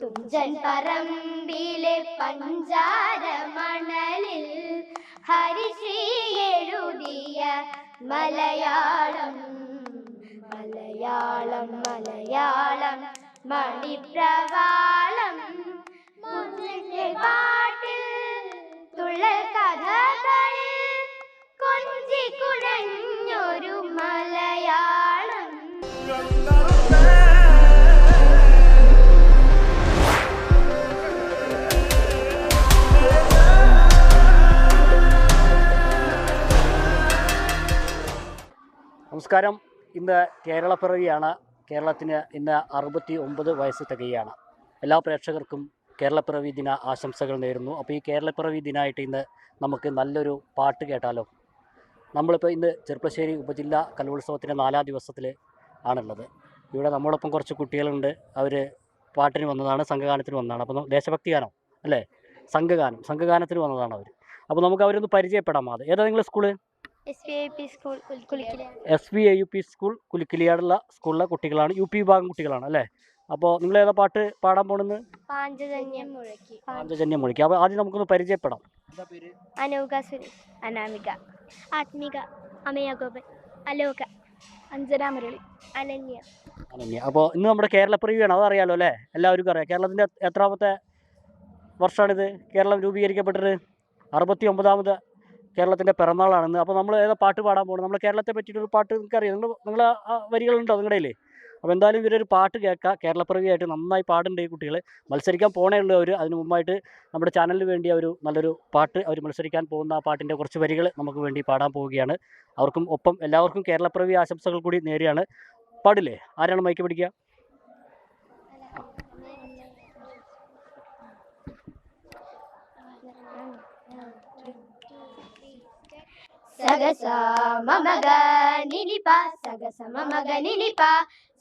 തുഞ്ചൻ പറമ്പിലെ പഞ്ചാര മണലിൽ ഹരിശ്രീ എഴുതിയ മലയാളം മലയാളം മലയാളം മണിപ്രവാളം. പാട്ടിൽ തുള്ളൽ കഥകളിൽ കൊഞ്ചി കുഴഞ്ഞൊരു മലയാളം. നമസ്കാരം. ഇന്ന് കേരളപ്പിറവിയാണ്. കേരളത്തിന് ഇന്ന് അറുപത്തി ഒമ്പത് വയസ്സ് തികയാണ്. എല്ലാ പ്രേക്ഷകർക്കും കേരളപ്പിറവി ദിന ആശംസകൾ നേരുന്നു. അപ്പോൾ ഈ കേരളപ്പിറവി ദിനമായിട്ട് ഇന്ന് നമുക്ക് നല്ലൊരു പാട്ട് കേട്ടാലോ? നമ്മളിപ്പോൾ ഇന്ന് ചെറുപ്പശ്ശേരി ഉപജില്ല കലോത്സവത്തിന്റെ നാലാം ദിവസത്തിൽ ആണുള്ളത്. ഇവിടെ നമ്മളൊപ്പം കുറച്ച് കുട്ടികളുണ്ട്. അവർ പാട്ടിന് വന്നതാണ് സംഘഗാനത്തിന് വന്നതാണ്. അപ്പോൾ ദേശഭക്തി ഗാനം അല്ലേ? സംഘഗാനം. സംഘഗാനത്തിന് വന്നതാണ് അവർ അപ്പോൾ നമുക്ക് അവരൊന്ന് പരിചയപ്പെടാം അത് ഏതാ നിങ്ങളുടെ school? S V A U P school കുലിക്കിലിയാടുള്ള സ്കൂളിലെ കുട്ടികളാണ്. യു പി വിഭാഗം കുട്ടികളാണ് അല്ലേ? അപ്പോൾ നിങ്ങൾ ഏതാ പാട്ട് പാടാൻ പോണെന്ന് പാഞ്ചജന്യം മുഴക്കി. അപ്പോൾ ആദ്യം നമുക്കൊന്ന് പരിചയപ്പെടാം. എന്താ പേര്? അനൗക സുരേഷ് അനാമിക ആത്മിക അമയ ഗോപൻ അലോക അഞ്ജന മുരളി അനന്യ. അനന്യ. അപ്പോൾ ഇന്ന് നമ്മുടെ കേരള പ്രിവ്യൂ ആണ്. അതറിയാലോ അല്ലേ? എല്ലാവർക്കും അറിയാം. കേരളത്തിന്റെ എത്രാമത്തെ വർഷമാണിത് കേരളം രൂപീകരിക്കപ്പെട്ടത്? അറുപത്തി ഒമ്പതാമത് കേരളത്തിന്റെ പിറന്നാളാണെന്ന്. അപ്പോൾ നമ്മൾ ഏതാ പാട്ട് പാടാൻ പോകുന്നത് നമ്മൾ കേരളത്തെ പറ്റിയിട്ടൊരു പാട്ട് നിങ്ങൾക്കറിയാം നിങ്ങൾ നിങ്ങൾ വരികളുണ്ടോ നിങ്ങളുടെ കയ്യിൽ അപ്പോൾ എന്തായാലും ഇവരൊരു പാട്ട് കേൾക്കുക കേരളപ്പിറവിയായിട്ട് നന്നായി പാടുണ്ട് ഈ കുട്ടികൾ മത്സരിക്കാൻ പോണേ ഉള്ളൂ അവർ അതിന് മുമ്പായിട്ട് നമ്മുടെ ചാനലിന് വേണ്ടി ഒരു നല്ലൊരു പാട്ട് അവർ മത്സരിക്കാൻ പോകുന്ന ആ പാട്ടിന്റെ കുറച്ച് വരികൾ നമുക്ക് വേണ്ടി പാടാൻ പോവുകയാണ്. അവർക്കും ഒപ്പം എല്ലാവർക്കും കേരളപ്പിറവി ആശംസകൾ കൂടി നേരെയാണ് പാടില്ലേ? ആരാണ് മൈക്ക് പിടിക്കുക? సగస మమగ నిలిప సగస మమగ నిలిప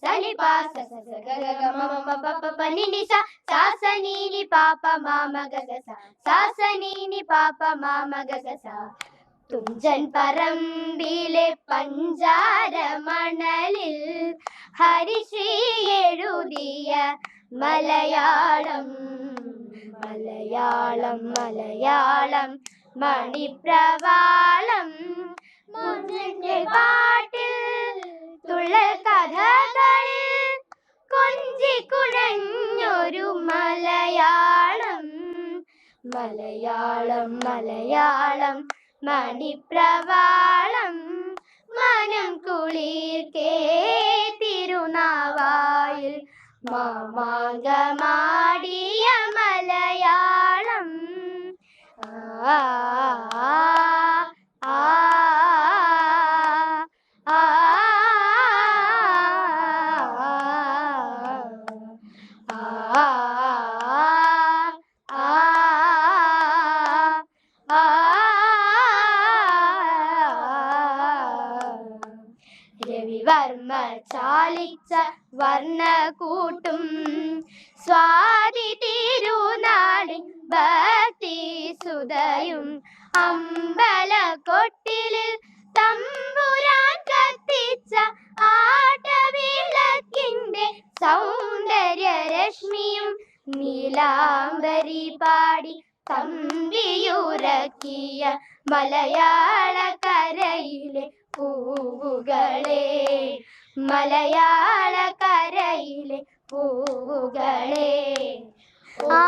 సలిప సగ మమ పప నినిస సాస నీని పాప మామ గగస సాస నీని పాప మామ గగస துஞ்சன் பரம்பிலே பஞ்சார மணலில் ஹரிஸ்ரீ எழுதிய மலையாளம் மலையாளம் மலையாளம் மணிப்பிரவா മുന്നിന്റെ പാട്ടിൽ തുള്ളൽ കഥകളിൽ കൊഞ്ചി കുഴഞ്ഞൊരു മലയാളം. മലയാളം മലയാളം മണിപ്രവാളം മനം കുളിർക്കേ തിരുനാവായിൽ മാമാങ്കമാടിയ ചാലിച്ച വർണകൂട്ടും. സ്വാതി തിരുനാളിൻ ഭക്തി സുതയും. അമ്പല കൊട്ടിലിൽ തമ്പുരാൻ കത്തിച്ച ആട്ടവിളക്കിന്റെ സൗന്ദര്യ രശ്മിയും നീലാംബരി പാടി തമ്പിയുറക്കിയ മലയാള കരയിലെ പൂവുകളെ. മലയാള കരയിലെ പൂവുകളെ. ആ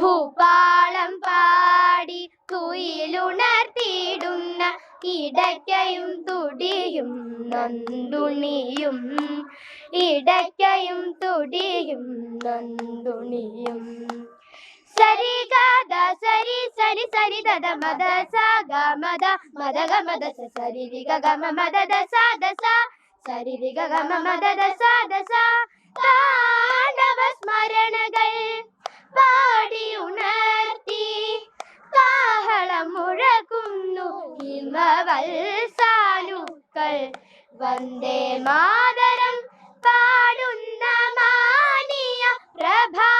ഭൂപാളം പാടി തുയിലുണർത്തിയിടുന്ന ഇടയ്ക്കയും തുടിയും നന്ദുണിയും. ഇടയ്ക്കയും തുടിയും നന്ദുണിയും. സരി ഗാദ സരി സരി സരി ദദ മദ സ ഗ മദ മദ ഗ മദ സ സരി ഗ ഗ മ മദ ദ സ ദ സ സരി ഗ ഗ മ മദ ദ സ വന്ദേ മാതരം. പാടുന്ന മാനിയ പ്രഭാമയി.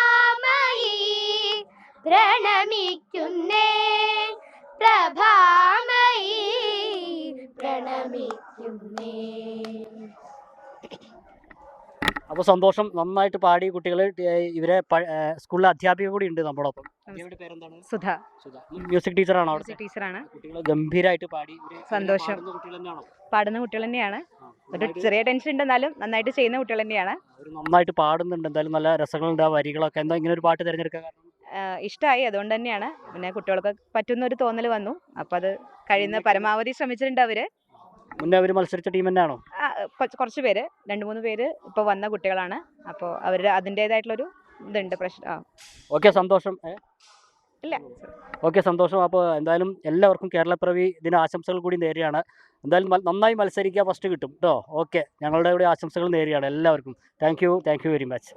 പ്രണമിക്കുന്നേ പ്രഭാമയി. പ്രണമിക്കുന്നേ. അപ്പോൾ സന്തോഷം. നന്നായിട്ട് പാടി കുട്ടികൾ ഇവരെ സ്കൂളിലെ അധ്യാപിക കൂടി ഉണ്ട് നമ്മളൊപ്പം ഒപ്പം പേരെന്താണ്? സുധ. സുധ. മ്യൂസിക് ടീച്ചറാണോ ടീച്ചറാണ്. കുട്ടികൾ ഗംഭീരമായിട്ട് പാടി. സന്തോഷം. പാടുന്ന കുട്ടികൾ തന്നെയാണ്? ഒരു ചെറിയ ടെൻഷൻ ഉണ്ട് എന്നാലും നന്നായിട്ട് ചെയ്യുന്ന കുട്ടികൾ തന്നെയാണ്. നന്നായിട്ട് പാടുന്നുണ്ട്. എന്തായാലും നല്ല രസങ്ങളുണ്ട് ആ വരികളൊക്കെ. എന്താ ഇങ്ങനെ ഒരു പാട്ട് തിരഞ്ഞെടുക്കാൻ കാരണം? ഇഷ്ടമായി അതുകൊണ്ട് തന്നെയാണ്. പിന്നെ കുട്ടികൾക്ക് പറ്റുന്ന ഒരു തോന്നൽ വന്നു. അപ്പോൾ അത് കഴിയുന്ന പരമാവധി ശ്രമിച്ചിട്ടുണ്ട് അവർ മുന്നേ അവർ മത്സരിച്ച ടീം തന്നെയാണോ? കുറച്ച് പേര് രണ്ട് മൂന്ന് പേര് ഇപ്പൊ വന്ന കുട്ടികളാണ്. അപ്പോ അവർ അതിന്റേതായിട്ടുള്ളൊരു ഇതുണ്ട് പ്രശ്നം ഓക്കെ സന്തോഷം ഇല്ല. ഓക്കെ സന്തോഷം. അപ്പോൾ എന്തായാലും എല്ലാവർക്കും കേരളപ്പിറവി ഇതിന് ആശംസകൾ കൂടി നേരെയാണ് എന്തായാലും നന്നായി മത്സരിക്കുക ഫസ്റ്റ് കിട്ടും കേട്ടോ ഓക്കെ ഞങ്ങളുടെ കൂടി ആശംസകൾ നേരെയാണ് എല്ലാവർക്കും. Thank you thank you very much